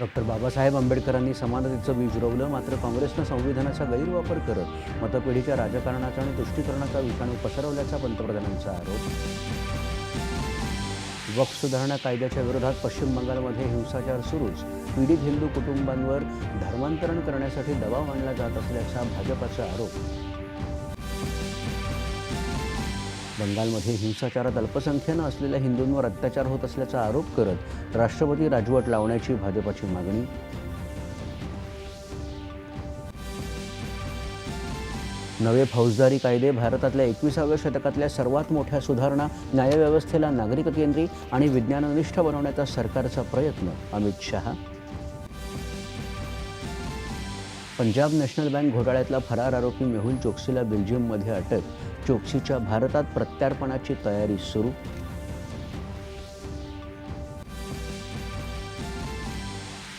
Doctor Babasaheb आंबेडकरांनी समानतेचं बीज रोवलं मात्र काँग्रेसनं संविधानाचा गैरवापर करत मतपेढीच्या राजकारणाचा आणि तुष्टीकरणाचा विषाणू पसरवल्याचा पंतप्रधानांचा आरोप. वक्फ सुधारणा कायद्याच्या विरोधात पश्चिम बंगालमध्ये हिंसाचार सुरूच. पीडित हिंदू कुटुंबांवर धर्मांतरण करण्यासाठी दबाव आणला जात असल्याचा भाजपाचा आरोप. बंगालमध्ये हिंसाचारात अल्पसंख्यानं असलेल्या हिंदूंवर अत्याचार होत असल्याचा आरोप करत राष्ट्रपती राजवट लावण्याची भाजपाची मागणी. नवे फौजदारी कायदे भारतातल्या एकविसाव्या शतकातल्या सर्वात मोठ्या सुधारणा न्यायव्यवस्थेला नागरिक केंद्री आणि विज्ञाननिष्ठ बनवण्याचा सरकारचा प्रयत्न. अमित शहा पंजाब नॅशनल बँक घोटाळ्यातला फरार आरोपी मेहुल चोक्सीला बेल्जियममध्ये अटक चोक्सीच्या भारतात प्रत्यार्पणाची तयारी सुरू?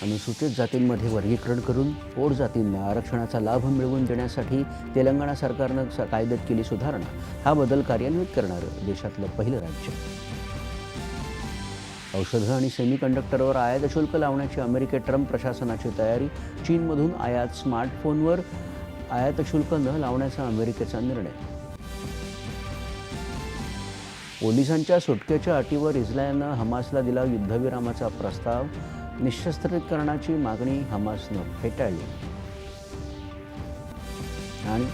अनुसूचित जातींमध्ये वर्गीकरण करून पोट जातींना आरक्षणाचा लाभ मिळवून देण्यासाठी तेलंगणा सरकारनं स- कायद्यात केली सुधारणा. हा बदल कार्यान्वित करणारं देशातलं पहिलं राज्य. औषधं आणि सेमीकंडक्टरवर आयात शुल्क लावण्याची अमेरिकेत ट्रम्प प्रशासनाची तयारी. चीनमधून आयात स्मार्टफोनवर आयात शुल्क न लावण्याचा अमेरिकेचा निर्णय. पोलिसांच्या सुटकेच्या अटीवर इस्रायलनं हमासला दिला युद्धविरामाचा प्रस्ताव. निशस्त्रीकरणाची मागणी हमासनं फेटाळली. आणि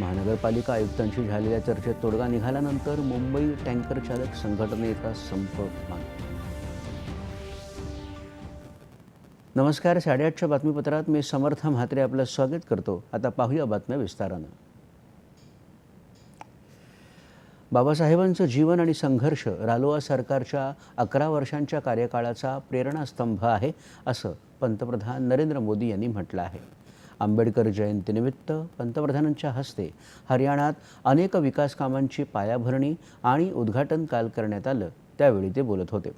महानगरपालिका आयुक्तांशी झालेल्या चर्चेत तोडगा निघाल्यानंतर मुंबई टँकर चालक संघटनेचा संप नमस्कार साडेआठच्या बातमीपत्रात मी समर्थ म्हात्रे आपलं स्वागत करतो. आता पाहूया बातम्या विस्तारानं. बाबासाहेबांचं जीवन आणि संघर्ष रालोआ सरकारच्या अकरा वर्षांच्या कार्यकाळाचा प्रेरणास्तंभ आहे असं पंतप्रधान नरेंद्र मोदी यांनी म्हटलं आहे. आंबेडकर जयंतीनिमित्त पंतप्रधानांच्या हस्ते हरियाणात अनेक विकास कामांची पायाभरणी आणि उद्घाटन काल करण्यात आलं त्यावेळी ते बोलत होते.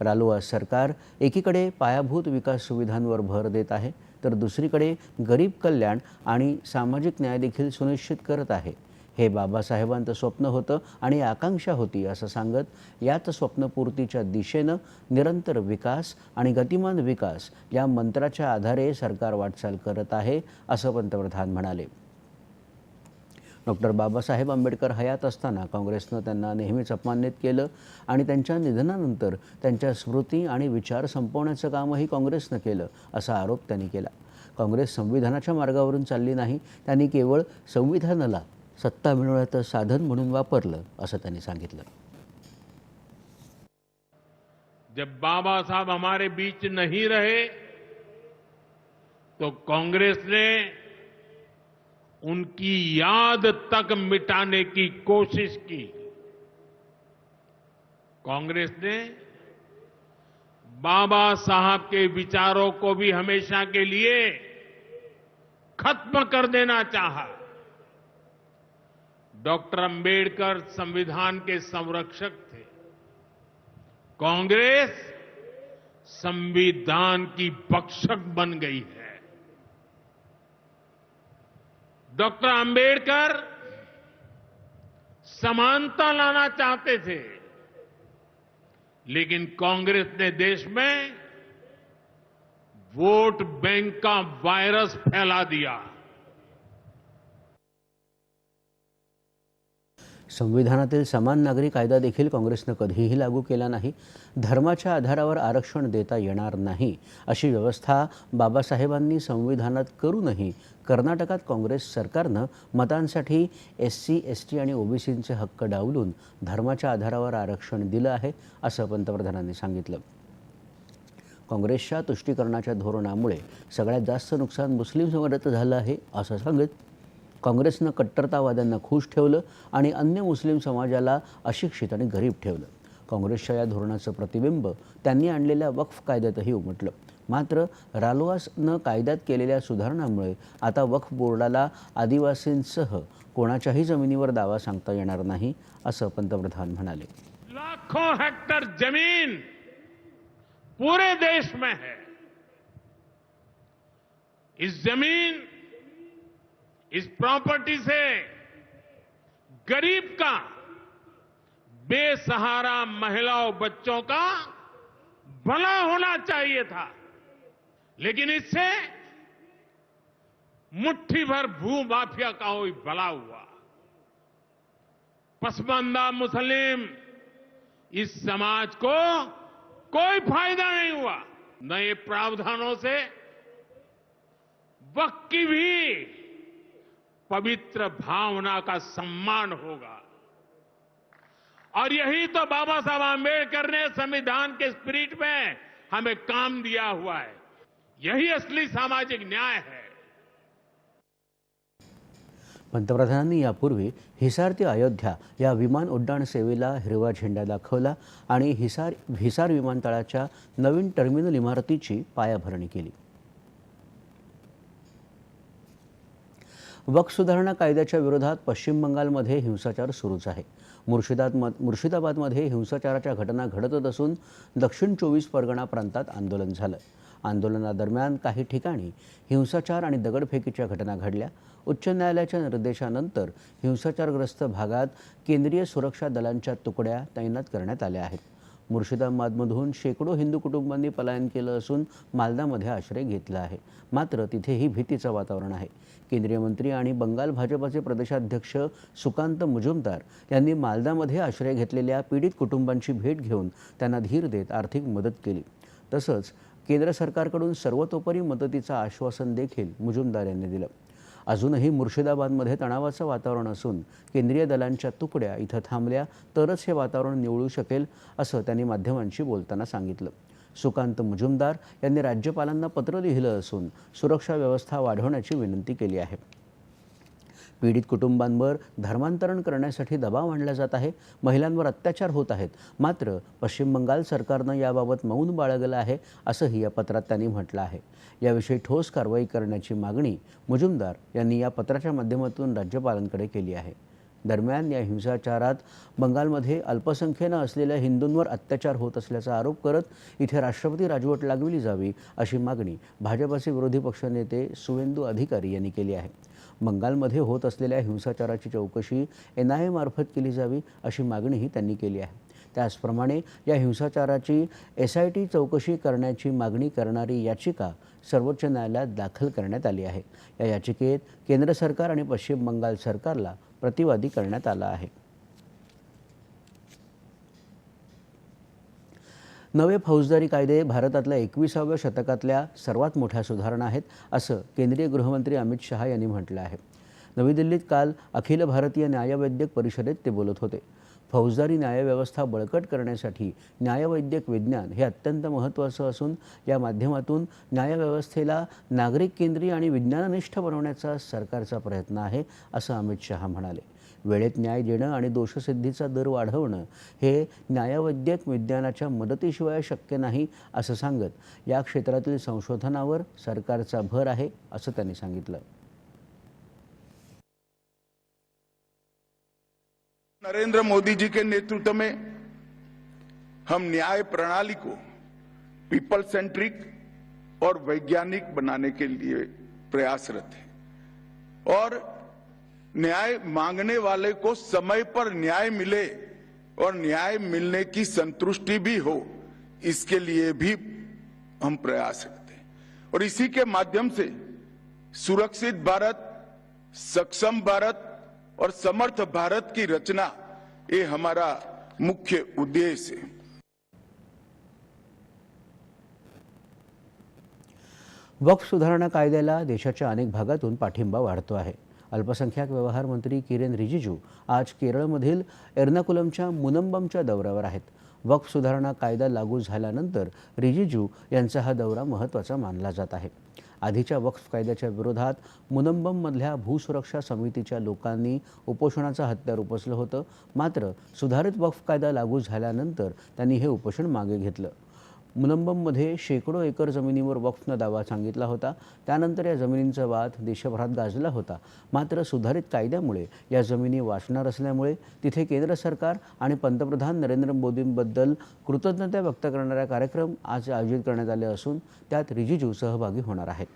रालोआ सरकार एकीकडे पायाभूत विकास सुविधांवर भर देत आहे तर दुसरीकडे गरीब कल्याण आणि सामाजिक न्याय देखील सुनिश्चित करत आहे. हे बाबासाहेबांचं स्वप्न होतं आणि आकांक्षा होती असं सांगत याच स्वप्नपूर्तीच्या दिशेनं निरंतर विकास आणि गतिमान विकास या मंत्राच्या आधारे सरकार वाटचाल करत आहे असं पंतप्रधान म्हणाले. डॉक्टर बाबासाहेब आंबेडकर हयात असताना काँग्रेसनं त्यांना नेहमीच अपमानित केलं आणि त्यांच्या निधनानंतर त्यांच्या स्मृती आणि विचार संपवण्याचं कामही काँग्रेसनं केलं असा आरोप त्यांनी केला. काँग्रेस संविधानाच्या मार्गावरून चालली नाही त्यांनी केवळ संविधानाला सत्ता मिळवण्याचं साधन म्हणून वापरलं, असं त्यांनी सांगितलं. जब बाबा साहब हमारे बीच नहीं रहे तो कांग्रेस ने उनकी याद तक मिटाने की कोशिश की। कांग्रेस ने बाबा साहब के विचारों को भी हमेशा के लिए खत्म कर देना चाहा। डॉक्टर अंबेडकर संविधान के संरक्षक थे। कांग्रेस संविधान की बख्शक बन गई है। डॉक्टर अंबेडकर समानता लाना चाहते थे, लेकिन कांग्रेस ने देश में वोट बैंक का वायरस फैला दिया। संविधानातील समान नागरी कायदा देखील काँग्रेसनं कधीही लागू केला नाही. धर्माच्या आधारावर आरक्षण देता येणार नाही अशी व्यवस्था बाबासाहेबांनी संविधानात करूनही कर्नाटकात काँग्रेस सरकारनं मतांसाठी एस सी एस टी आणि ओबीसींचे हक्क डावलून धर्माच्या आधारावर आरक्षण दिलं आहे असं पंतप्रधानांनी सांगितलं. काँग्रेसच्या तुष्टीकरणाच्या धोरणामुळे सगळ्यात जास्त नुकसान मुस्लिम समाजाचं झालं आहे असं सांगत काँग्रेसनं कट्टरतावाद्यांना खुश ठेवलं आणि अन्य मुस्लिम समाजाला अशिक्षित आणि गरीब ठेवलं. काँग्रेसच्या या धोरणाचं प्रतिबिंब त्यांनी आणलेल्या वक्फ कायद्यातही उमटलं. मात्र रालोआसनं कायद्यात केलेल्या सुधारणांमुळे आता वक्फ बोर्डाला आदिवासींसह कोणाच्याही जमिनीवर दावा सांगता येणार नाही असं पंतप्रधान म्हणाले. लाखों हेक्टर जमीन पूरे देश में है। इस जमीन इस प्रॉपर्टी से गरीब का बेसहारा महिलाओं बच्चों का भला होना चाहिए था। लेकिन इससे मुट्ठी भर भू माफिया का कोई भला हुआ। पसमानदा मुस्लिम, इस समाज को कोई फ़ायदा नहीं हुआ। नए प्रावधानों से वक्त की भी पवित्र भावना का सम्मान होगा। और यही तो बाबा साहब आम्बेडकर ने संविधान के स्पिरिट में हमें काम दिया हुआ है। यही असली सामाजिक न्याय है। पंतप्रधानांनी यापूर्वी हिसार ते अयोध्या या विमान उड्डाण सेवेला हिरवा झेंडा दाखवला आणि हिसार हिसार विमानतळाच्या नवीन टर्मिनल इमारतीची पायाभरणी केली. वक्फ सुधारणा कायद्याच्या विरोधात पश्चिम बंगालमध्ये हिंसाचार सुरूच आहे. मुर्शिदाबाद मुर्शिदाबादमध्ये हिंसाचाराच्या घटना घडतच असून दक्षिण चोवीस परगणा प्रांतात आंदोलन झालं. आंदोलनादरम्यान काही ठिकाणी हिंसाचार आणि दगडफेकीच्या घटना घडल्या. उच्च न्यायालयाच्या निर्देशानंतर हिंसाचारग्रस्त भागात केंद्रीय सुरक्षा दलांच्या तुकड्या तैनात करण्यात आल्या आहेत. मुर्शिदाबादमधून शेकडो हिंदू कुटुंबांनी पलायन केलं असून मालदामध्ये आश्रय घेतला आहे. मात्र तिथेही भीतीचं वातावरण आहे. केंद्रीय मंत्री आणि बंगाल भाजपाचे प्रदेशाध्यक्ष सुकांत मुजुमदार यांनी मालदामध्ये आश्रय घेतलेल्या पीडित कुटुंबांची भेट घेऊन त्यांना धीर देत आर्थिक मदत केली. तसंच केंद्र सरकारकडून सर्वतोपरी मदतीचं आश्वासन देखील मुजुमदार यांनी दिलं. अजूनही मुर्शिदाबादमध्ये तणावाचं वातावरण असून केंद्रीय दलांच्या तुकड्या इथं थांबल्या तरच हे वातावरण निवळू शकेल असं त्यांनी माध्यमांशी बोलताना सांगितलं. सुकांत मुजुमदार यांनी राज्यपालांना पत्र लिहिलं असून सुरक्षा व्यवस्था वाढवण्याची विनंती केली आहे. पीडित कुटुंबांवर धर्मांतरण करण्यासाठी दबाव आणला जात आहे. महिलांवर अत्याचार होत आहेत. मात्र पश्चिम बंगाल सरकारनं याबाबत मौन बाळगलं आहे असंही या पत्रात त्यांनी म्हटलं आहे. याविषयी ठोस कारवाई करण्याची मागणी मुजुमदार यांनी या पत्राच्या माध्यमातून राज्यपालांकडे केली आहे. दरम्यान या हिंसाचारात बंगालमध्ये अल्पसंख्येनं असलेल्या हिंदूंवर अत्याचार होत असल्याचा आरोप करत इथे राष्ट्रपती राजवट लागविली जावी अशी मागणी भाजपाचे विरोधी पक्षनेते सुवेंदू अधिकारी यांनी केली आहे. बंगालमध्ये होत असलेल्या हिंसाचाराची चौकशी एन आय मार्फत केली जावी अशी मागणीही त्यांनी केली आहे. त्याचप्रमाणे या हिंसाचाराची एस आय टी चौकशी करण्याची मागणी करणारी याचिका सर्वोच्च न्यायालयात दाखल करण्यात आली आहे. या याचिकेत केंद्र सरकार आणि पश्चिम बंगाल सरकारला प्रतिवादी करण्यात आला आहे. नवे फौजदारी कायदे भारतातल्या एकविसाव्या शतकातल्या सर्वात मोठ्या सुधारणा आहेत असं केंद्रीय गृहमंत्री अमित शहा यांनी म्हटलं आहे. नवी दिल्लीत काल अखिल भारतीय न्यायवैद्यक परिषदेत ते बोलत होते. फौजदारी न्यायव्यवस्था बळकट करण्यासाठी न्यायवैद्यक विज्ञान हे अत्यंत महत्त्वाचं असून या माध्यमातून न्यायव्यवस्थेला नागरिक केंद्रीय आणि विज्ञाननिष्ठ बनवण्याचा सरकारचा प्रयत्न आहे असं अमित शहा म्हणाले. वेळेत न्याय देणं आणि दोषसिद्धीचा दर वाढवणं हे न्यायवैद्यक विज्ञानाच्या मदतीशिवाय शक्य नाही असं सांगत या क्षेत्रातील संशोधनावर सरकारचा भर आहे असं त्यांनी सांगितलं. नरेंद्र मोदी जी के नेतृत्व में हम न्याय प्रणाली को पीपल सेंट्रिक और वैज्ञानिक बनाने के लिए प्रयासरत हैं। और न्याय मांगने वाले को समय पर न्याय मिले और न्याय मिलने की संतुष्टि भी हो, इसके लिए भी हम प्रयास करते हैं। और इसी के माध्यम से सुरक्षित भारत, सक्षम भारत और समर्थ भारत की रचना ये हमारा मुख्य उद्देश्य है। वक्फ सुधारणा कायद्याला देशाच्या अनेक भागातून पाठिंबा वाढतो आहे. अल्पसंख्याक व्यवहार मंत्री किरेन रिजिजू आज केरळमधील एर्नाकुलमच्या मुनंबमच्या दौऱ्यावर आहेत. वक्फ सुधारणा कायदा लागू झाल्यानंतर रिजिजू यांचा हा दौरा महत्त्वाचा मानला जात आहे. आधीच्या वक्फ कायद्याच्या विरोधात मुनंबममधल्या भूसुरक्षा समितीच्या लोकांनी उपोषणाचं हत्यार उपसलं होतं. मात्र सुधारित वक्फ कायदा लागू झाल्यानंतर त्यांनी हे उपोषण मागे घेतलं. मुलंबममध्ये शेकडो एकर जमिनीवर वक्फनं दावा सांगितला होता. त्यानंतर या जमिनींचा वाद देशभरात गाजला होता. मात्र सुधारित कायद्यामुळे या जमिनी वाचणार असल्यामुळे तिथे केंद्र सरकार आणि पंतप्रधान नरेंद्र मोदींबद्दल कृतज्ञता व्यक्त करणारा कार्यक्रम आज आयोजित करण्यात आले असून त्यात रिजिजू सहभागी होणार आहेत.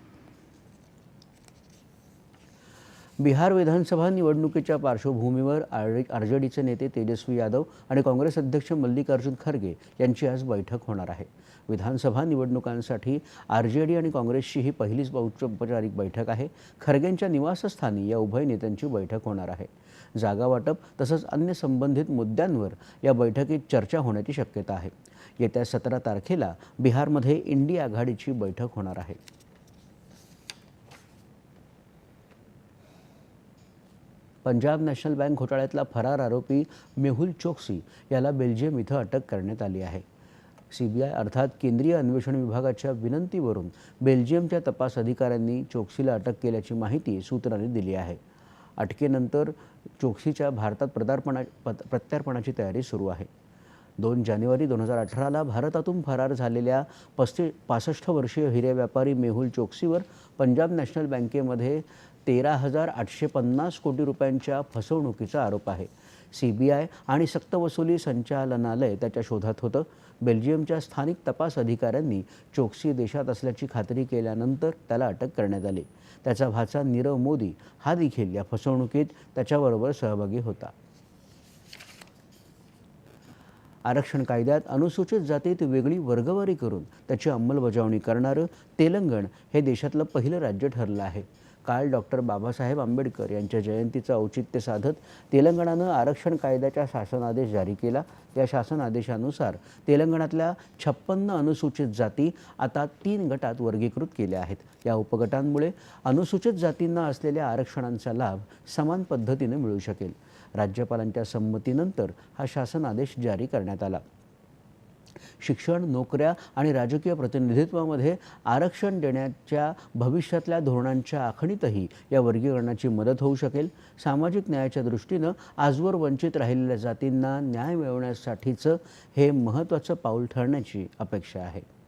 बिहार विधानसभा निवडणुकीच्या पार्श्वभूमीवर आर आर जे डीचे नेते तेजस्वी यादव आणि काँग्रेस अध्यक्ष मल्लिकार्जुन खरगे यांची आज बैठक होणार आहे. विधानसभा निवडणुकांसाठी आर जे डी आणि काँग्रेसची ही पहिलीच औपचारिक बैठक आहे. खरगेंच्या निवासस्थानी या उभय नेत्यांची बैठक होणार आहे. जागा वाटप तसंच अन्य संबंधित मुद्द्यांवर या बैठकीत चर्चा होण्याची शक्यता आहे. येत्या सतरा तारखेला बिहारमध्ये इंडी आघाडीची बैठक होणार आहे. पंजाब नॅशनल बँक घोटाळ्यातला फरार आरोपी मेहुल चोक्सी याला बेल्जियम इथं अटक करण्यात आली आहे. सी बी आय अर्थात केंद्रीय अन्वेषण विभागाच्या विनंतीवरून बेल्जियमच्या तपास अधिकाऱ्यांनी चोक्सीला अटक केल्याची माहिती सूत्रांनी दिली आहे. अटकेनंतर चोक्सीच्या भारतात प्रदार्पणा पत- प्रत्यार्पणाची तयारी सुरू आहे. दोन जानेवारी दोन हजार अठराला भारतातून फरार झालेल्या पस्ती पासष्ट वर्षीय हिरे व्यापारी मेहुल चोक्सीवर पंजाब नॅशनल बँकेमध्ये तेरा हजार आठशे पन्नास कोटी रुपयांच्या फसवणुकीचा आरोप आहे. सी बी आय आणि सक्तवसुली संचालनालय त्याच्या शोधात होतं. बेल्जियमच्या स्थानिक तपास अधिकाऱ्यांनी चोक्सी देशात असल्याची खात्री केल्यानंतर त्याला अटक करण्यात आली. त्याचा भाचा नीरव मोदी हा देखील या फसवणुकीत त्याच्याबरोबर सहभागी होता. आरक्षण कायद्यात अनुसूचित जातीत वेगळी वर्गवारी करून त्याची अंमलबजावणी करणारं तेलंगण हे देशातलं पहिलं राज्य ठरलं आहे. काल डॉक्टर बाबासाहेब आंबेडकर यांच्या जयंतीचं औचित्य साधत तेलंगणानं आरक्षण कायद्याचा शासनादेश जारी केला. या शासन आदेशानुसार तेलंगणातल्या छप्पन्न अनुसूचित जाती आता तीन गटात वर्गीकृत केल्या आहेत. या उपगटांमुळे अनुसूचित जातींना असलेल्या आरक्षणांचा लाभ समान पद्धतीने मिळू शकेल. राज्यपालांच्या संमतीनंतर हा शासनादेश जारी करण्यात आला. शिक्षण नोकऱ्या आणि राजकीय प्रतिनिधित्वामध्ये आरक्षण देण्याच्या भविष्यातल्या धोरणांच्या आखणीतही या वर्गीकरणाची मदत होऊ शकेल. सामाजिक न्यायाच्या दृष्टीनं आजवर वंचित राहिलेल्या जातींना न्याय मिळवण्यासाठीचं हे महत्त्वाचं पाऊल ठरण्याची अपेक्षा आहे.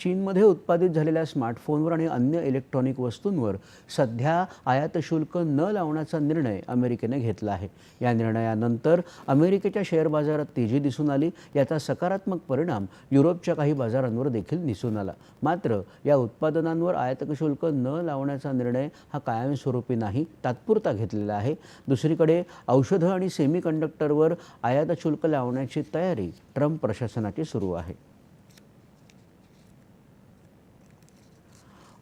चीनमध्ये उत्पादित झालेल्या स्मार्टफोनवर आणि अन्य इलेक्ट्रॉनिक वस्तूंवर सध्या आयात शुल्क न लावण्याचा निर्णय अमेरिकेने घेतला आहे. या निर्णयानंतर अमेरिकेच्या शेअर बाजारात तेजी दिसून आली. याचा सकारात्मक परिणाम युरोपच्या काही बाजारांवर देखील दिसून आला. मात्र या उत्पादनांवर आयात शुल्क न लावण्याचा निर्णय हा कायमस्वरूपी नाही तात्पुरता घेतलेला आहे. दुसरीकडे औषधं आणि सेमीकंडक्टरवर आयात शुल्क लावण्याची तयारी ट्रम्प प्रशासनाची सुरू आहे.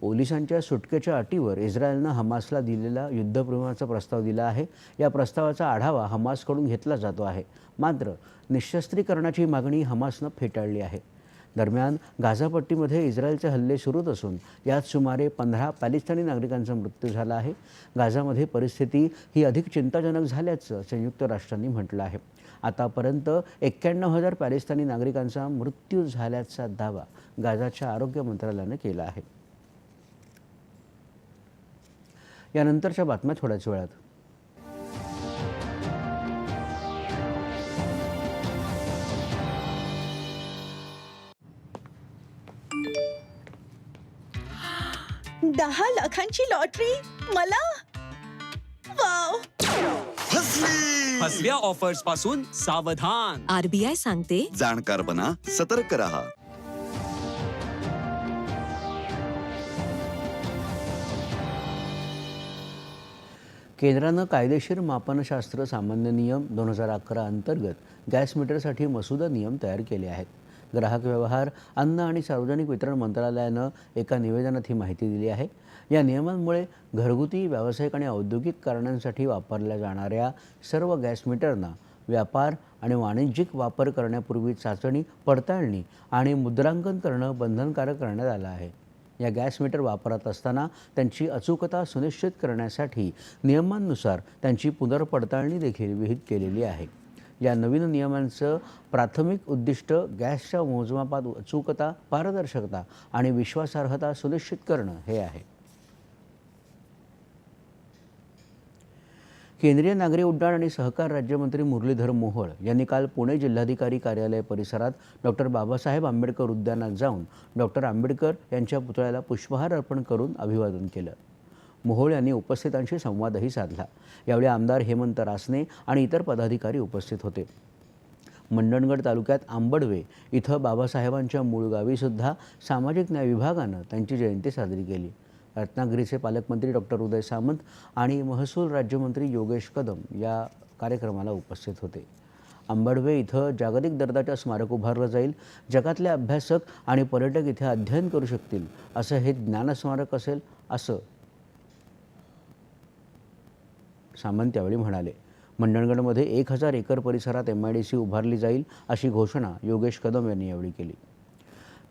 पोलिसांच्या सुटकेच्या अटीवर इस्रायलनं हमासला दिलेला युद्धप्रमाचा प्रस्ताव दिला आहे. या प्रस्तावाचा आढावा हमासकडून घेतला जातो आहे. मात्र निशस्त्रीकरणाची मागणी हमासनं फेटाळली आहे. दरम्यान गाझापट्टीमध्ये इस्रायलचे हल्ले सुरूच असून यात सुमारे पंधरा पॅलिस्तानी नागरिकांचा मृत्यू झाला आहे. गाझामध्ये परिस्थिती ही अधिक चिंताजनक झाल्याचं संयुक्त राष्ट्रांनी म्हटलं आहे. आतापर्यंत एक्क्याण्णव हजार पॅलिस्तानी नागरिकांचा मृत्यू झाल्याचा दावा गाझाच्या आरोग्य मंत्रालयानं केला आहे. यानंतरच्या बातम्या थोड्याच वेळात. दहा लाखांची लॉटरी? मला? वाव! फसव्या ऑफर्सपासून सावधान आरबीआय सांगते. जाणकार बना सतर्क रहा. केंद्रानं कायदेशीर मापनशास्त्र सामान्य नियम दोन हजार अकरा अंतर्गत गॅस मीटरसाठी मसुदा नियम तयार केले आहेत. ग्राहक व्यवहार अन्न आणि सार्वजनिक वितरण मंत्रालयानं एका निवेदनात ही माहिती दिली आहे. या नियमांमुळे घरगुती व्यावसायिक आणि औद्योगिक कारणांसाठी वापरल्या जाणाऱ्या सर्व गॅस मीटरना व्यापार आणि वाणिज्यिक वापर करण्यापूर्वी चाचणी पडताळणी आणि मुद्रांकन करणं बंधनकारक करण्यात आलं आहे. या गॅस मीटर वापरत असताना त्यांची अचूकता सुनिश्चित करण्यासाठी नियमांनुसार त्यांची पुनर्पडताळणी देखील विहित केलेली आहे. या नवीन नियमांचं प्राथमिक उद्दिष्ट गॅसच्या मोजमापात अचूकता पारदर्शकता आणि विश्वासार्हता सुनिश्चित करणं हे आहे. केंद्रीय नागरी उड्डाण आणि सहकार राज्यमंत्री मुरलीधर मोहोळ यांनी काल पुणे जिल्हाधिकारी कार्यालय परिसरात डॉक्टर बाबासाहेब आंबेडकर उद्यानात जाऊन डॉक्टर आंबेडकर यांच्या पुतळ्याला पुष्पहार अर्पण करून अभिवादन केलं. मोहोळ यांनी उपस्थितांशी संवादही साधला. यावेळी आमदार हेमंत रासने आणि इतर पदाधिकारी उपस्थित होते. मंडणगड तालुक्यात आंबडवे इथं बाबासाहेबांच्या मूळ गावीसुद्धा सामाजिक न्याय विभागानं त्यांची जयंती साजरी केली. रत्नागिरीचे पालकमंत्री डॉक्टर उदय सामंत आणि महसूल राज्यमंत्री योगेश कदम या कार्यक्रमाला उपस्थित होते. आंबडवे इथं जागतिक दर्जाच्या स्मारक उभारलं जाईल. जगातले अभ्यासक आणि पर्यटक इथे अध्ययन करू शकतील असं हे ज्ञानस्मारक असेल असं सामंत यावेळी म्हणाले. मंडणगडमध्ये एक हजार एकर परिसरात एम आय डी सी उभारली जाईल अशी घोषणा योगेश कदम यांनी यावेळी केली.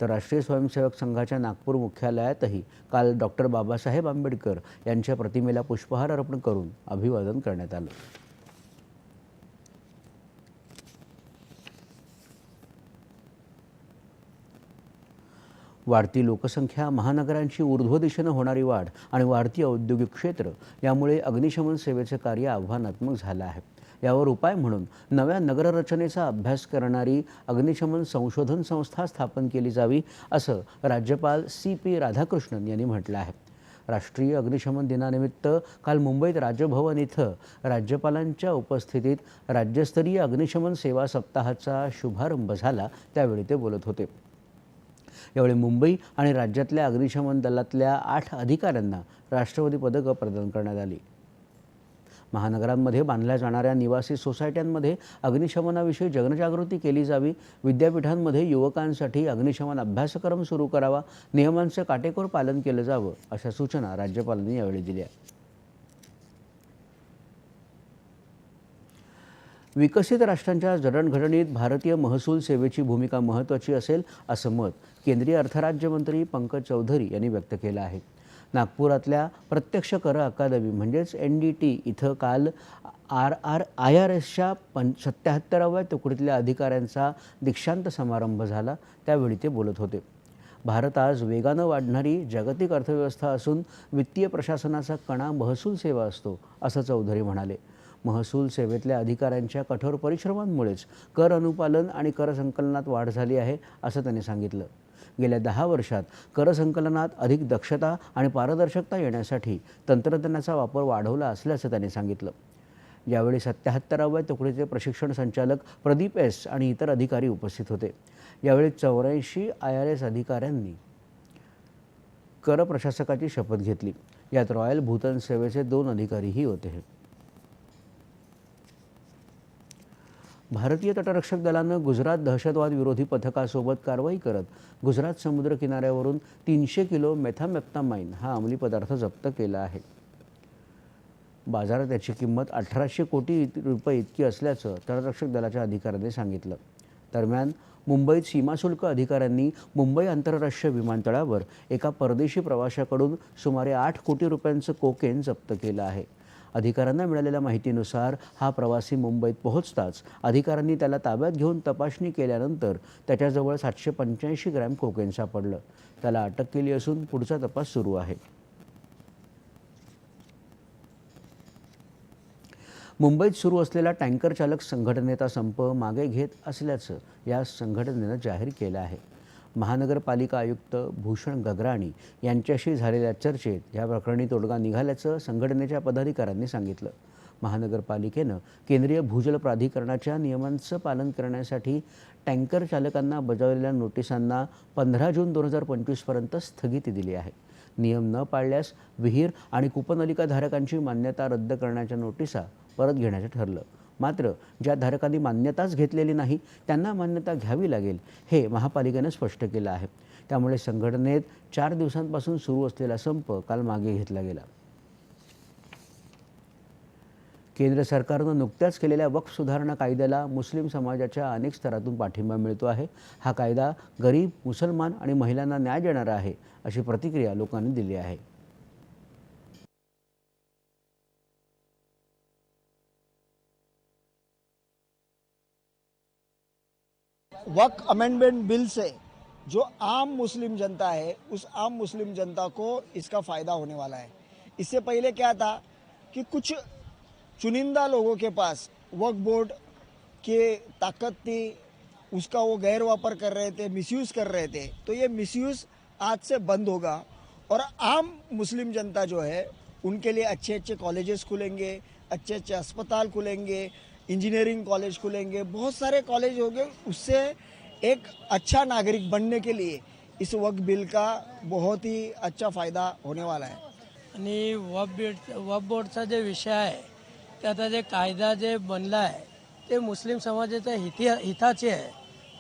तर राष्ट्रीय स्वयंसेवक संघाच्या नागपूर मुख्यालयातही काल डॉक्टर बाबासाहेब आंबेडकर यांच्या प्रतिमेला पुष्पहार अर्पण करून अभिवादन करण्यात आलं. वाढती लोकसंख्या महानगरांची ऊर्ध्व दिशेनं होणारी वाढ आणि वाढती औद्योगिक क्षेत्र यामुळे अग्निशमन सेवेचं कार्य आव्हानात्मक झालं आहे. यावर उपाय म्हणून नव्या नगररचनेचा अभ्यास करणारी अग्निशमन संशोधन संस्था स्थापन केली जावी असं राज्यपाल सी पी राधाकृष्णन यांनी म्हटलं आहे. राष्ट्रीय अग्निशमन दिनानिमित्त काल मुंबईत राजभवन इथं राज्यपालांच्या उपस्थितीत राज्यस्तरीय अग्निशमन सेवा सप्ताहाचा शुभारंभ झाला त्यावेळी ते बोलत होते. यावेळी मुंबई आणि राज्यातल्या अग्निशमन दलातल्या आठ अधिकाऱ्यांना राष्ट्रवादी पदकं प्रदान करण्यात आली. महानगरांमध्ये बांधल्या जाणाऱ्या निवासी सोसायट्यांमध्ये अग्निशमनाविषयी जनजागृती केली जावी. विद्यापीठांमध्ये युवकांसाठी अग्निशमन अभ्यासक्रम सुरू करावा. नियमांचं काटेकोर पालन केलं जावं अशा सूचना राज्यपालांनी यावेळी दिल्या. विकसित राष्ट्रांच्या जडणघडणीत भारतीय महसूल सेवेची भूमिका महत्त्वाची असेल असं मत केंद्रीय अर्थराज्यमंत्री पंकज चौधरी यांनी व्यक्त केलं आहे. नागपुरातल्या प्रत्यक्ष कर अकादमी म्हणजेच एन डी टी इथं काल आर आर आय आर एसच्या पं सत्याहत्तराव्या तुकडीतल्या अधिकाऱ्यांचा दीक्षांत समारंभ झाला. त्यावेळी ते बोलत होते. भारत आज वेगानं वाढणारी जागतिक अर्थव्यवस्था असून वित्तीय प्रशासनाचा कणा महसूल सेवा असतो असं चौधरी म्हणाले. महसूल सेवेतल्या अधिकाऱ्यांच्या कठोर परिश्रमांमुळेच कर अनुपालन आणि कर संकलनात वाढ झाली आहे असं त्यांनी सांगितलं. गेल्या दहा वर्षात कर संकलनात अधिक दक्षता आणि पारदर्शकता येण्यासाठी तंत्रज्ञानाचा वापर वाढवला असल्याचं त्यांनी सांगितलं. यावेळी सत्याहत्तराव्या तुकडीचे प्रशिक्षण संचालक प्रदीप एस आणि इतर अधिकारी उपस्थित होते. यावेळी चौऱ्याऐंशी आय आर एस अधिकाऱ्यांनी कर प्रशासकाची शपथ घेतली. यात रॉयल भूतन सेवेचे दोन अधिकारीही होते. भारतीय तटरक्षक दलानं गुजरात दहशतवाद विरोधी पथकासोबत कारवाई करत गुजरात समुद्र किनाऱ्यावरून तीनशे किलो मेथामेप्तामाइन हा अंमली पदार्थ जप्त केला आहे. बाजारात याची किंमत अठराशे कोटी रुपये इतकी असल्याचं तटरक्षक दलाच्या अधिकाऱ्यांनी सांगितलं. दरम्यान मुंबईत सीमाशुल्क अधिकाऱ्यांनी मुंबई आंतरराष्ट्रीय विमानतळावर एका परदेशी प्रवाशाकडून सुमारे आठ कोटी रुपयांचं कोकेन जप्त केलं आहे. अधिकाऱ्यांना मिळालेल्या माहितीनुसार हा प्रवासी मुंबईत पोहोचताच अधिकाऱ्यांनी त्याला ताब्यात घेऊन तपासणी केल्यानंतर त्याच्याजवळ सातशे पंच्याऐंशी ग्रॅम कोकेन सापडलं. त्याला अटक केली असून पुढचा तपास सुरू आहे. मुंबईत सुरू असलेला टँकर चालक संघटनेचा संप मागे घेत असल्याचं या संघटनेनं जाहीर केलं आहे. महानगरपालिका आयुक्त भूषण गगराणी यांच्याशी झालेल्या चर्चेत या प्रकरणी तोडगा निघाल्याचं संघटनेच्या पदाधिकाऱ्यांनी सांगितलं. महानगरपालिकेनं केंद्रीय भूजल प्राधिकरणाच्या नियमांचं पालन करण्यासाठी टँकर चालकांना बजावलेल्या नोटिसांना पंधरा जून दोन हजार पंचवीसपर्यंत स्थगिती दिली आहे. नियम न पाळल्यास विहीर आणि कूपनलिकाधारकांची मान्यता रद्द करण्याच्या नोटिसा परत घेण्याचं ठरलं. मात्र ज्या धारकांनी मान्यताच घेतलेली नाही त्यांना मान्यता घ्यावी लागेल हे महापालिकेनं स्पष्ट केलं आहे. त्यामुळे संघटनेत चार दिवसांपासून सुरू असलेला संप काल मागे घेतला गेला. केंद्र सरकारनं नुकत्याच केलेल्या वक्फ सुधारणा कायद्याला मुस्लिम समाजाच्या अनेक स्तरातून पाठिंबा मिळतो आहे. हा कायदा गरीब मुसलमान आणि महिलांना न्याय देणारा आहे अशी प्रतिक्रिया लोकांनी दिली आहे. वक्त अमेंडमेंट बिल से जो आम मुस्लिम जनता है, उस आम मुस्लिम जनता को इसका फ़ायदा होने वाला है। इससे पहले क्या था कि कुछ चुनिंदा लोगों के पास वक्फ बोर्ड के ताकत थी, उसका वो गैर वापर कर रहे थे मिसयूज कर रहे थे तो ये मिसयूज आज से बंद होगा। और आम मुस्लिम जनता जो है, उनके लिए अच्छे अच्छे कॉलेजेस खुलेंगे अच्छे अच्छे अस्पताल खुलेंगे इंजीनियरिंग कॉलेज खुलेंगे बहुत सारे कॉलेज होंगे उससे एक अच्छा नागरिक बनने के लिए इस वक्त बिल का बहुत ही अच्छा फ़ायदा होने वाला है। आणि वब बीड वब बोर्डचा जे विषय आहे ते आता जे कायदा जे बनला आहे ते मुस्लिम समाजाच्या हिती हिताचे आहे.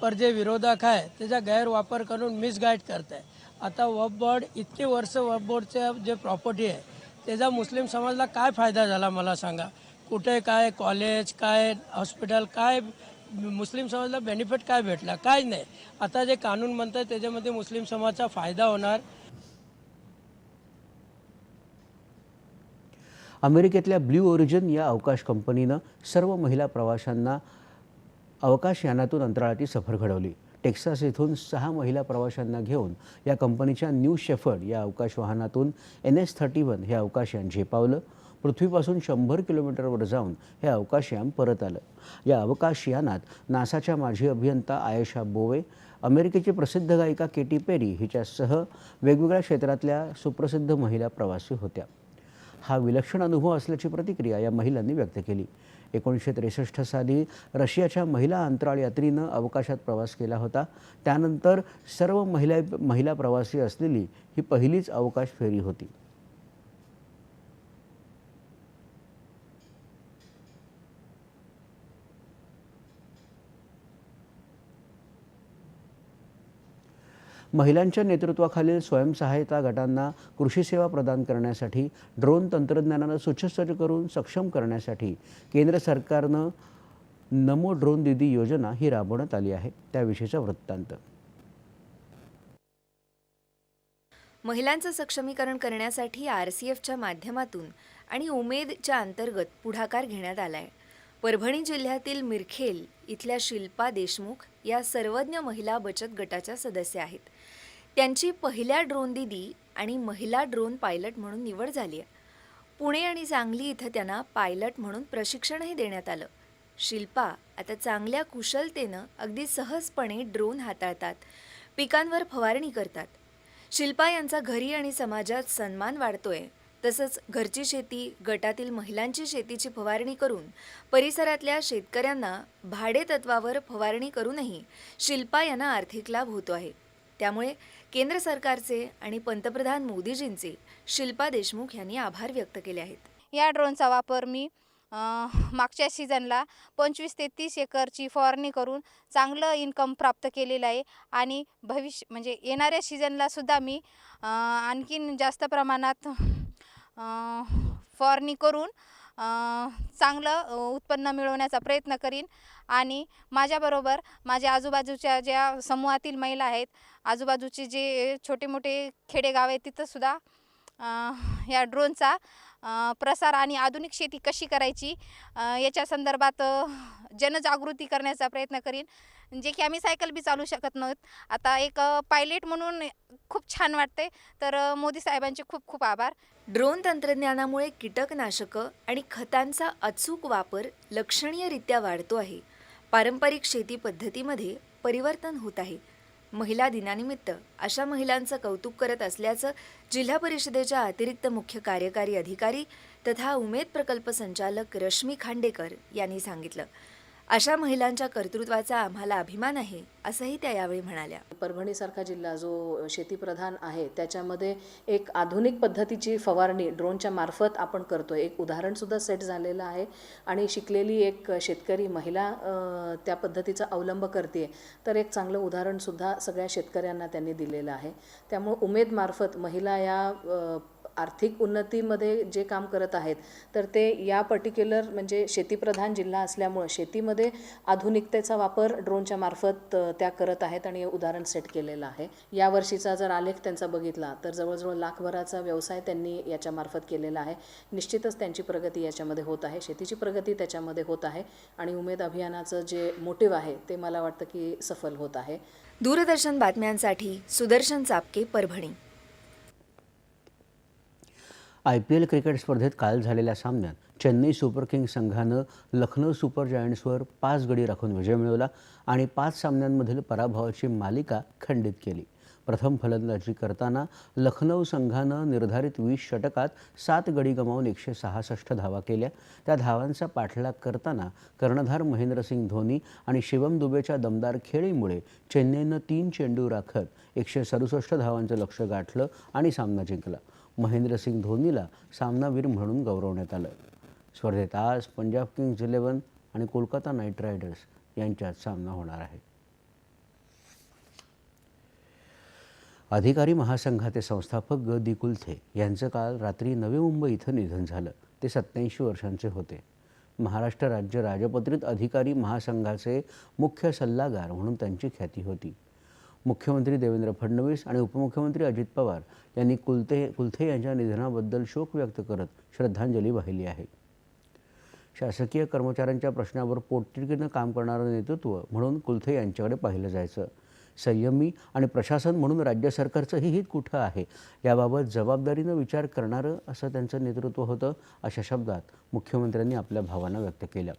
पर जे विरोधक आहे त्याचा गैरवापर करून मिसगाईड करत आहे आता वब बोर्ड इतके वर्ष वब बोर्डचे जे प्रॉपर्टी आहे त्याचा मुस्लिम समाजाला काय फायदा झाला मला सांगा? कुठे काय कॉलेज काय हॉस्पिटल काय मुस्लिम समाजाला बेनिफिट काय भेटला? काय नाही. आता जे कानून म्हणतात त्याच्यामध्ये मुस्लिम समाजाचा फायदा होणार. अमेरिकेतल्या ब्ल्यू ओरिजिन या अवकाश कंपनीनं सर्व महिला प्रवाशांना अवकाशयानातून अंतराळाची सफर घडवली. टेक्सास येथून सहा महिला प्रवाशांना घेऊन या कंपनीच्या न्यू शेफर्ड या अवकाश वाहनातून एन एस थर्टी वन हे अवकाशयान झेपावलं. पृथ्वीपासून शंभर किलोमीटरवर जाऊन हे अवकाशयान परत आलं. या अवकाशयानात नासाच्या माजी अभियंता आयशा बोवे अमेरिकेची प्रसिद्ध गायिका केटी पेरी हिच्यासह वेगवेगळ्या क्षेत्रातल्या सुप्रसिद्ध महिला प्रवासी होत्या. हा विलक्षण अनुभव असल्याची प्रतिक्रिया या महिलांनी व्यक्त केली. एकोणीसशे त्रेसष्ट साली रशियाच्या महिला अंतराळ यात्रीनं अवकाशात प्रवास केला होता. त्यानंतर सर्व महिला महिला प्रवासी असलेली ही पहिलीच अवकाश फेरी होती. महिलांच्या नेतृत्वाखालील स्वयंसहायता गटांना कृषी सेवा प्रदान करण्यासाठी ड्रोन तंत्रज्ञानानं सुसज्ज करून सक्षम करण्यासाठी केंद्र सरकारनं नमो ड्रोन दिदी योजना ही राबवण्यात आली आहे. त्याविषयीचा वृत्तांत. महिलांचं सक्षमीकरण करण्यासाठी आर सी एफच्या माध्यमातून आणि उमेदच्या अंतर्गत पुढाकार घेण्यात आला आहे परभणी जिल्ह्यातील मिरखेल इथल्या शिल्पा देशमुख या सर्वज्ञ महिला बचत गटाच्या सदस्य आहेत. त्यांची पहिल्या ड्रोन दिदी आणि महिला ड्रोन पायलट म्हणून निवड झाली आहे पुणे आणि सांगली इथं त्यांना पायलट म्हणून प्रशिक्षणही देण्यात आलं. शिल्पा आता चांगल्या कुशलतेनं अगदी सहजपणे ड्रोन हाताळतात. पिकांवर फवारणी करतात. शिल्पा यांचा घरी आणि समाजात सन्मान वाढतोय. तसंच घरची शेती गटातील महिलांची शेतीची फवारणी करून परिसरातल्या शेतकऱ्यांना भाडेतत्वावर फवारणी करूनही शिल्पा यांना आर्थिक लाभ होतो आहे. त्यामुळे केंद्र सरकारचे आणि पंतप्रधान मोदीजींचे शिल्पा देशमुख यांनी आभार व्यक्त केले आहेत. या ड्रोनचा वापर मी मागच्या सीझनला पंचवीस ते तीस एकरची फवारणी करून चांगलं इन्कम प्राप्त केलेलं आहे आणि भविष्य म्हणजे येणाऱ्या सीझनला सुद्धा मी आणखीन जास्त प्रमाणात फवारणी करून चांगलं उत्पन्न मिळवण्याचा प्रयत्न करीन. आणि माझ्याबरोबर माझ्या आजूबाजूच्या ज्या समूहातील महिला आहेत आजूबाजूचे जे छोटे मोठे खेडेगाव आहेत तिथंसुद्धा या ड्रोनचा प्रसार आणि आधुनिक शेती कशी करायची याच्या संदर्भात जनजागृती करण्याचा प्रयत्न करीन. जे की आम्ही सायकल बी चालू शकत नव्हत. आता एक पायलट म्हणून खूप छान वाटते. तर मोदी साहेबांचे खूप खूप आभार. ड्रोन तंत्रज्ञानामुळे कीटकनाशकं आणि खतांचा अचूक वापर लक्षणीयरित्या वाढतो आहे. पारंपरिक शेती पद्धतीमध्ये परिवर्तन होत आहे. महिला दिनानिमित्त अशा महिलांचं कौतुक करत असल्याचं जिल्हा परिषदेच्या अतिरिक्त मुख्य कार्यकारी अधिकारी तथा उमेद प्रकल्प संचालक रश्मी खांडेकर यांनी सांगितलं. अशा महिलांच्या कर्तृत्वाचा आम्हाला अभिमान आहे असंही त्या यावेळी म्हणाल्या. परभणीसारखा जिल्हा जो शेतीप्रधान आहे त्याच्यामध्ये एक आधुनिक पद्धतीची फवारणी ड्रोनच्या मार्फत आपण करतो एक उदाहरणसुद्धा सेट झालेलं आहे आणि शिकलेली एक शेतकरी महिला त्या पद्धतीचा अवलंब करते तर एक चांगलं उदाहरणसुद्धा सगळ्या शेतकऱ्यांना त्यांनी दिलेलं आहे. त्यामुळे उमेदमार्फत महिला या आर्थिक उन्नतीमध्ये जे काम करत आहेत तर ते या पर्टिक्युलर म्हणजे शेतीप्रधान जिल्हा असल्यामुळं शेतीमध्ये आधुनिकतेचा वापर ड्रोनच्या मार्फत त्या करत आहेत आणि उदाहरण सेट केलेलं आहे. यावर्षीचा जर आलेख त्यांचा बघितला तर जवळजवळ लाखभराचा व्यवसाय त्यांनी याच्यामार्फत केलेला आहे. निश्चितच त्यांची प्रगती याच्यामध्ये होत आहे. शेतीची प्रगती त्याच्यामध्ये होत आहे आणि उमेद अभियानाचं जे मोटिव्ह आहे ते मला वाटतं की सफल होत आहे. दूरदर्शन बातम्यांसाठी Sudarshan Chapke Parbhani. I P L cricket स्पर्धेत काल झालेल्या सामन्यात चेन्नई सुपर किंग संघानं लखनौ सुपर जायंट्सवर पाच गडी राखून विजय मिळवला आणि पाच सामन्यांमधील पराभवाची मालिका खंडित केली. प्रथम फलंदाजी करताना लखनौ संघानं निर्धारित वीस षटकात सात गडी गमावून एकशे सहासष्ट धावा केल्या. त्या धावांचा पाठलाग करताना कर्णधार महेंद्रसिंग धोनी आणि शिवम दुबेच्या दमदार खेळीमुळे चेन्नईनं तीन चेंडू राखत एकशे सदुसष्ट धावांचं लक्ष गाठलं आणि सामना जिंकला. महेंद्रसिंग धोनीला सामनावीर म्हणून गौरवण्यात आलं. स्पर्धेत आज पंजाब किंग्ज इलेव्हन आणि कोलकाता नाईट रायडर्स यांच्यात सामना होणार आहे. अधिकारी महासंघाचे संस्थापक ग. दी. कुलथे यांचं काल रात्री नवी मुंबई इथं निधन झालं. ते सत्याऐंशी वर्षांचे होते. महाराष्ट्र राज्य राजपत्रित अधिकारी महासंघाचे मुख्य सल्लागार म्हणून त्यांची ख्याती होती. मुख्यमंत्री देवेंद्र फडणवीस आणि उपमुख्यमंत्री अजित पवार यांनी कुलते कुलथे यांच्या निधनाबद्दल शोक व्यक्त करत श्रद्धांजली वाहिली आहे. शासकीय कर्मचाऱ्यांच्या प्रश्नावर पोटतिडकीनं काम करणारं नेतृत्व म्हणून कुलथे यांच्याकडे पाहिलं जायचं. संयमी आणि प्रशासन म्हणून राज्य सरकारचंही हित कुठं आहे? याबाबत जबाबदारीनं विचार करणारं असं त्यांचं नेतृत्व होतं अशा शब्दात मुख्यमंत्र्यांनी आपल्या भावना व्यक्त केल्या.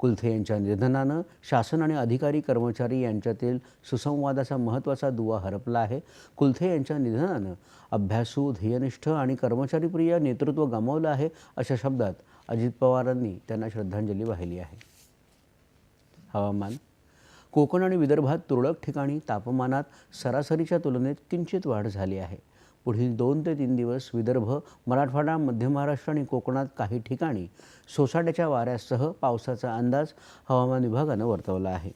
कुलथे यांच्या निधनानं शासन आणि अधिकारी कर्मचारी यांच्यातील सुसंवादाचा महत्त्वाचा दुवा हरपला आहे. कुलथे यांच्या निधनानं अभ्यासू ध्येयनिष्ठ आणि कर्मचारीप्रिय नेतृत्व गमावलं आहे अशा शब्दात अजित पवारांनी त्यांना श्रद्धांजली वाहिली आहे. हवामान. कोकण आणि विदर्भात तुरळक ठिकाणी तापमानात सरासरीच्या तुलनेत किंचित वाढ झाली आहे. पुढील दोन ते तीन दिवस विदर्भ मराठवाडा मध्य महाराष्ट्र आणि कोकणात काही ठिकाणी सोसाट्याच्या वाऱ्यासह पावसाचा अंदाज हवामान विभागानं वर्तवला आहे.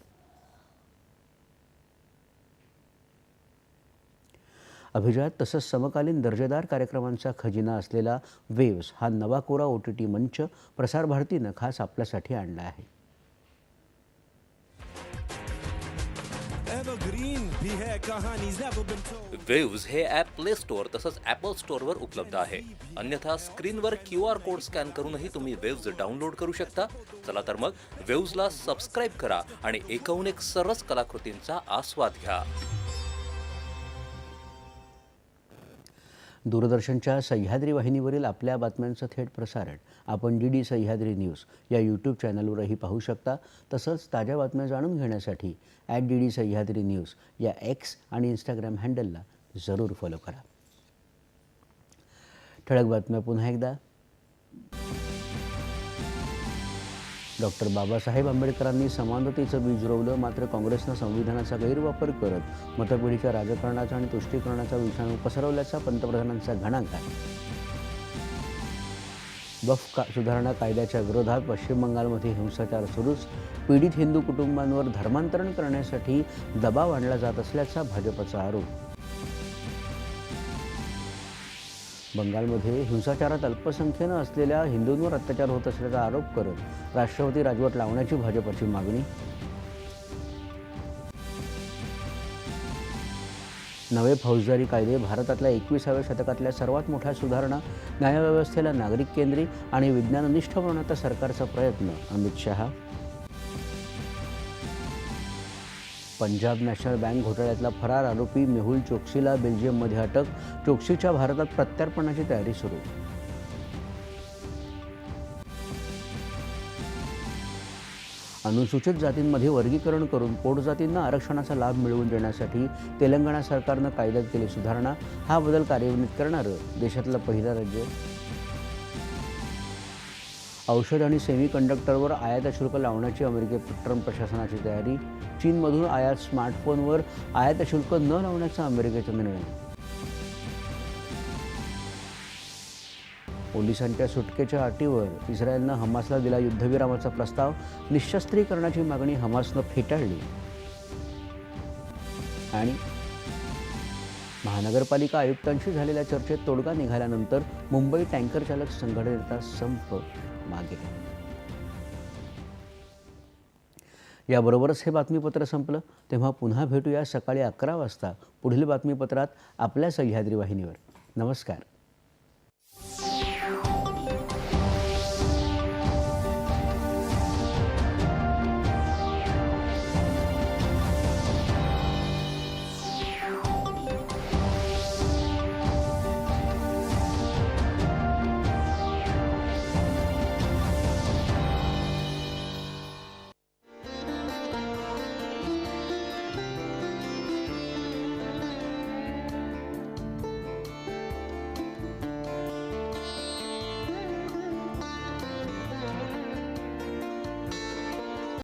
अभिजात तसंच समकालीन दर्जेदार कार्यक्रमांचा खजिना असलेला वेव्स हा नवा कोरा ओ टी टी मंच प्रसारभारतीनं खास आपल्यासाठी आणला आहे. वेव्ज हे ॲप प्ले स्टोअर तसंच ॲपल स्टोअरवर उपलब्ध आहे. अन्यथा स्क्रीनवर क्यू आर कोड स्कॅन करूनही तुम्ही वेव्ज डाउनलोड करू शकता. चला तर मग वेव्जला सबस्क्राईब करा आणि एकूण एक सरस कलाकृतींचा आस्वाद घ्या. दूरदर्शनच्या सह्याद्री वाहिनीवरील आपल्या बातम्यांचं थेट प्रसारण आपण डी डी सह्याद्री न्यूज या यूट्यूब चॅनलवरही पाहू शकता. तसंच ताज्या बातम्या जाणून घेण्यासाठी at D D Sahyadri news या एक्स आणि इंस्टाग्राम हँडलला जरूर फॉलो करा. ठळक बातम्या पुन्हा एकदा. डॉक्टर बाबासाहेब आंबेडकरांनी समानतेचं बीज रोवलं मात्र काँग्रेसनं संविधानाचा गैरवापर करत मतपेढीच्या राजकारणाचा आणि तुष्टीकरणाचा विषाणू पसरवल्याचा पंतप्रधानांचा घणाघात वफ का सुधारणा कायद्याच्या विरोधात पश्चिम बंगालमध्ये हिंसाचार सुरूच. पीडित हिंदू कुटुंबांवर धर्मांतरण करण्यासाठी दबाव आणला जात असल्याचा भाजपचा आरोप. बंगालमध्ये हिंसाचारात अल्पसंख्येनं असलेल्या हिंदूंवर अत्याचार होत असल्याचा आरोप करत राष्ट्रपती राजवट लावण्याची भाजपची मागणी. नवे फौजदारी कायदे भारतातल्या एकविसाव्या शतकातल्या सर्वात मोठ्या सुधारणा न्यायव्यवस्थेला नागरिक केंद्री आणि विज्ञाननिष्ठ बनवण्याचा सरकारचा प्रयत्न अमित शहा. पंजाब नॅशनल बँक घोटाळ्यातला फरार आरोपी मेहुल चोक्सीला बेल्जियममध्ये अटक चोक्सीच्या भारतात प्रत्यार्पणाची तयारी सुरू. अनुसूचित जातींमध्ये वर्गीकरण करून पोटजातींना आरक्षणाचा लाभ मिळवून देण्यासाठी तेलंगणा सरकारनं कायद्यात केली सुधारणा. हा बदल कार्यान्वित करणारं देशातलं पहिलं राज्य. औषध आणि सेमी कंडक्टरवर आयात शुल्क लावण्याची अमेरिके ट्रम्प प्रशासनाची तयारी. चीनमधून आयात स्मार्टफोनवर आयात शुल्क न लावण्याचा अमेरिकेचा निर्णय. पोलिसांच्या सुटकेच्या अटीवर इस्रायलनं हमासला दिला युद्धविरामाचा प्रस्ताव. निशस्त्रीकरणाची मागणी हमासनं फेटाळली. आणि महानगरपालिका आयुक्तांशी झालेल्या चर्चेत तोडगा निघाल्यानंतर मुंबई टँकर चालक संघटनेचा संप मागे याबरोबरच हे बातमीपत्र संपलं. तेव्हा पुन्हा भेटूया सकाळी अकरा वाजता पुढील बातमीपत्रात आपल्या सह्याद्री वाहिनीवर. नमस्कार.